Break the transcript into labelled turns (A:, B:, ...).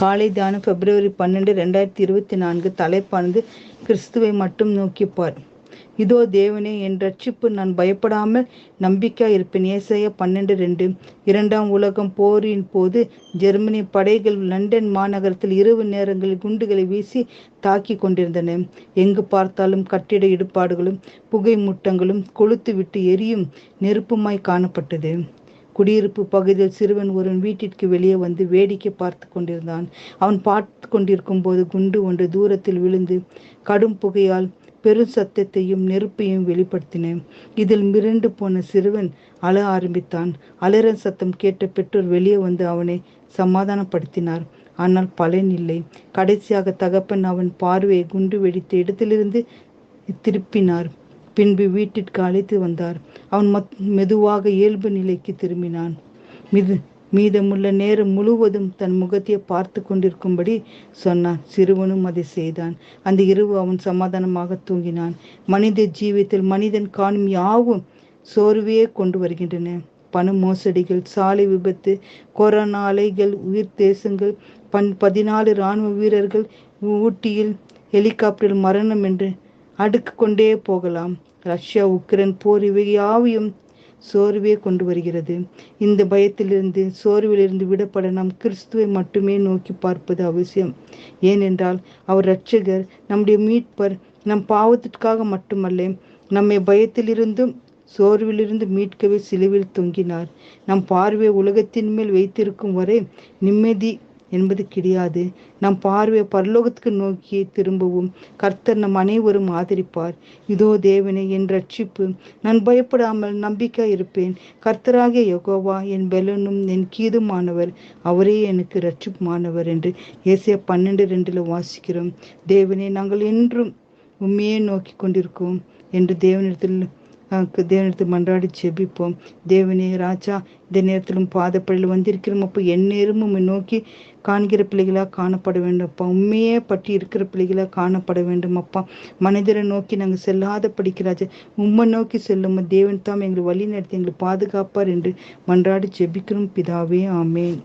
A: காலை தியானம் பிப்ரவரி பன்னெண்டு ரெண்டாயிரத்தி இருபத்தி நான்கு தலைப்பானது கிறிஸ்துவை மட்டும் நோக்கிப்பார் இதோ தேவனே என் ரட்சிப்பு நான் பயப்படாமல் நம்பிக்கை இருப்பேன். ஏசைய பன்னெண்டு ரெண்டு. இரண்டாம் உலகம் போரின் போது ஜெர்மனி படைகள் லண்டன் மாநகரத்தில் இரவு நேரங்களில் குண்டுகளை வீசி தாக்கி கொண்டிருந்தன. எங்கு பார்த்தாலும் கட்டிட இடுபாடுகளும் புகை மூட்டங்களும் கொளுத்து விட்டு எரியும் நெருப்புமாய் காணப்பட்டது. குடியிருப்பு பகுதியில் சிறுவன் ஒருவன் வீட்டிற்கு வெளியே வந்து வேடிக்கை பார்த்து கொண்டிருந்தான். அவன் பார்த்து கொண்டிருக்கும் போது குண்டு ஒன்று தூரத்தில் விழுந்து கடும் புகையால் பெரும் சத்தத்தையும் நெருப்பையும் வெளிப்படுத்தின. இதில் மிரண்டு போன சிறுவன் அழ ஆரம்பித்தான். அலற சத்தம் கேட்ட பெற்றோர் வெளியே வந்து அவனை சமாதானப்படுத்தினார். ஆனால் பலன் இல்லை. கடைசியாக தகப்பன் அவன் பார்வையை குண்டு வெடித்த இடத்திலிருந்து திருப்பினார். பின்பு வீட்டிற்கு அழைத்து வந்தார். அவன் மெதுவாக இயல்பு நிலைக்கு திரும்பினான். மிது மீதமுள்ள நேரம் முழுவதும் தன் முகத்தை பார்த்து கொண்டிருக்கும்படி சொன்னான். சிறுவனும் அதை செய்தான். அந்த இரவு அவன் சமாதானமாக தூங்கினான். மனித ஜீவியத்தில் மனிதன் காணும் யாவும் சோர்வையே கொண்டு வருகின்றன. பண மோசடிகள் சாலை விபத்து கொரோனா அலைகள் உயிர் தேசங்கள் பன் பதினாலு இராணுவ வீரர்கள் ஊட்டியில் ஹெலிகாப்டரில் மரணம் என்று அடுக்கு கொண்டே போகலாம். ரஷ்யா உக்ரைன் போர் இவை யாவையும் சோர்வே கொண்டு வருகிறது. இந்த பயத்திலிருந்து சோர்விலிருந்து விடப்பட நாம் கிறிஸ்துவை மட்டுமே நோக்கி பார்ப்பது அவசியம். ஏனென்றால் அவர் இரட்சகர் நம்முடைய மீட்பர் நம் பாவத்திற்காக மட்டுமல்ல நம்மை பயத்திலிருந்தும் சோர்விலிருந்து மீட்கவே சிலுவில் தொங்கினார். நம் பார்வை உலகத்தின் மேல் வைத்திருக்கும் வரை நிம்மதி என்பது கிடையாது. நம் பார்வை பரலோகத்துக்கு நோக்கி திரும்பவும் கர்த்தர் நம் அனைவரும் ஆதரிப்பார். இதோ தேவனே என் ரட்சிப்பு நான் பயப்படாமல் நம்பிக்கை இருப்பேன். கர்த்தராகிய யகோவா என் பெலனும் என் கீதுமானவர் அவரே எனக்கு ரட்சிப்புமானவர் என்று ஏசிய பன்னெண்டு ரெண்டில் வாசிக்கிறோம். தேவனே நாங்கள் என்றும் உண்மையே நோக்கி கொண்டிருக்கோம் என்று தேவனிடத்தில் தேவனிடத்தில் மன்றாடி செபிப்போம் தேவனே ராஜா இந்த நேரத்திலும் பாதப்படையில் வந்திருக்கிறோம். அப்போ எந்நேரமும் நோக்கி காண்கிற பிள்ளைகளாக காணப்பட வேண்டும். அப்பா உண்மையே பற்றி இருக்கிற பிள்ளைகளாக காணப்பட வேண்டும். அப்பா மனிதரை நோக்கி நாங்கள் செல்லாத படிக்கிறாச்சு உண்மை நோக்கி செல்லும் தேவன் தாம் எங்களை வழி நடத்தி எங்களை பாதுகாப்பார் என்று மன்றாடி செபிக்கிறோம் பிதாவே ஆமேன்.